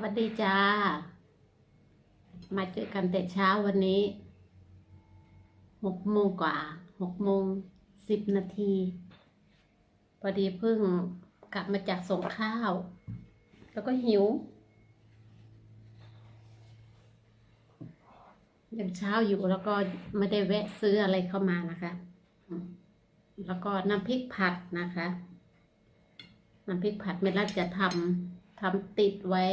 วัสดีจ้า มาเจอกันแต่เช้าวันนี้หกโมงกว่าหกโมงสิบนาที พอดีเพิ่งกลับมาจากส่งข้าว แล้วก็หิวยังเช้าอยู่แล้วก็ไม่ได้แวะซื้ออะไรเข้ามานะคะ แล้วก็น้ำพริกผัดนะคะ น้ำพริกผัดเมลัดจะทำทำติดไว้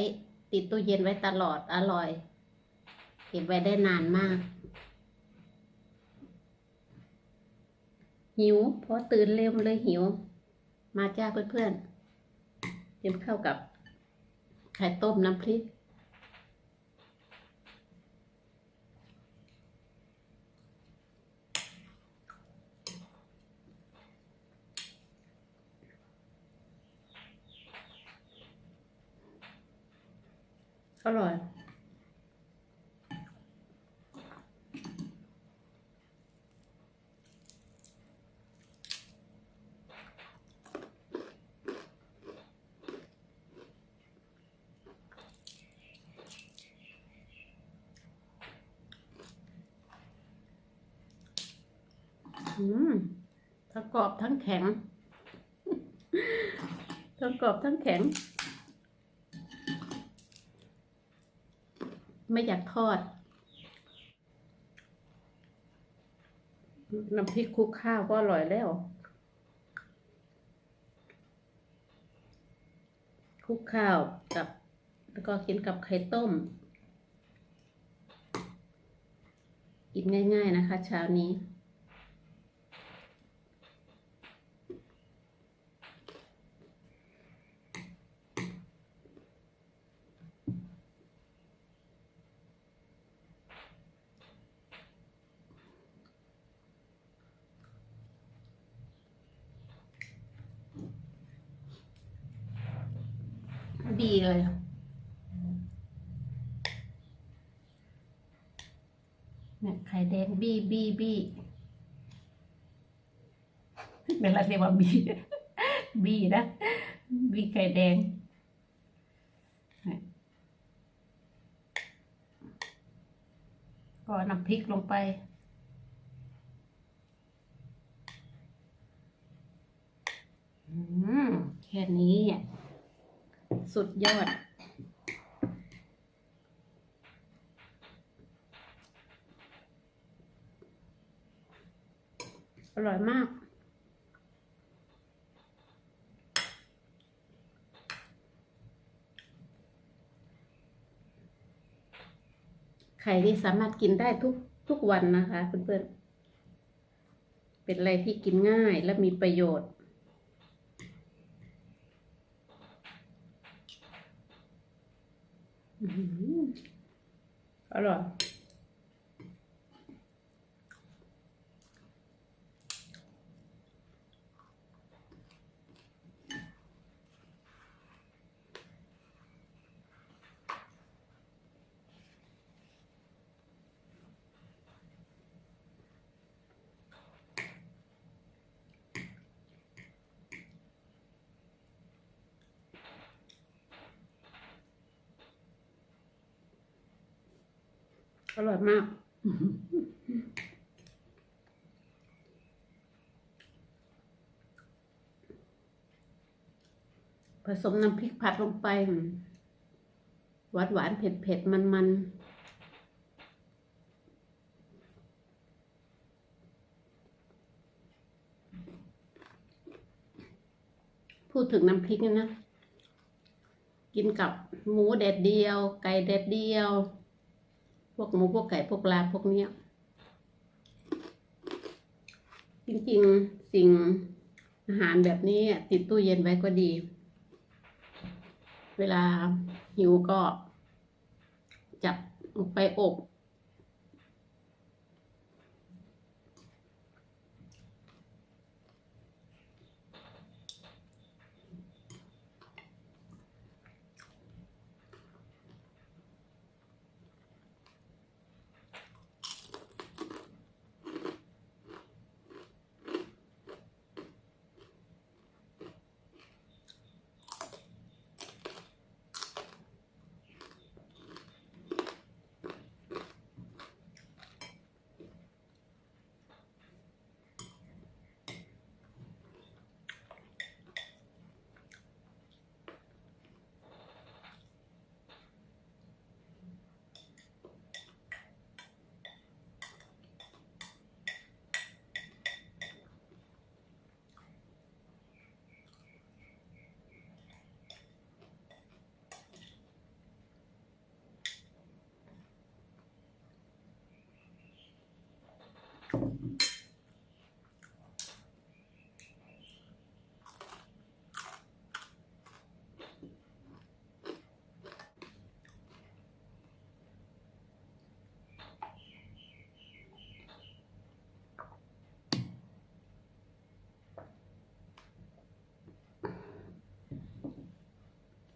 ติดตู้เย็นไว้ตลอดอร่อย เก็บไว้ได้นานมาก หิวเพราะตื่นเร็วเลยหิว มาจ้าเพื่อนๆกินข้าวกับไข่ต้มน้ำพริก อร่อย อืมทั้งกรอบทั้งแข็ง ทั้งกรอบทั้งแข็ง ไม่อยากทอด น้ำพริกคลุกข้าวก็อร่อยแล้ว คลุกข้าวกับ แล้วก็กินกับไข่ต้ม กินง่าย ๆ นะคะ เช้านี้ ดีเลย เนี่ยไข่แดงบี้บี้บี้เวลาเรียกว่าบี้บี้นะบี้ไข่แดงก็นำพริกลงไปอืมแค่นี้อะ สุดยอด อร่อยมาก ไข่นี่สามารถกินได้ทุกทุกวันนะคะเพื่อนๆ เป็นอะไรที่กินง่ายและมีประโยชน์ อื้อ อร่อยมาก ผสมน้ำพริกผัดลงไป หวานหวานเผ็ดเผ็ดมันมันพูดถึงน้ำพริกนี่นะกินกับหมูแดดเดียว ไก่แดดเดียว วกหมูพวกไก่พวกปลาพวกเนี้ย จริงๆสิ่งอาหารแบบนี้ติดตู้เย็นไว้ก็ดี เวลาหิวก็จับไปอบ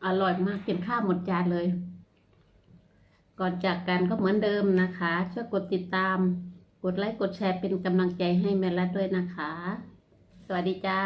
อร่อยมากกินข้าวหมดจานเลย ก่อนจากกันก็เหมือนเดิมนะคะ ช่วยกดติดตาม กดไลค์ กดแชร์เป็นกำลังใจให้แม่รัดด้วยนะคะ สวัสดีจ้า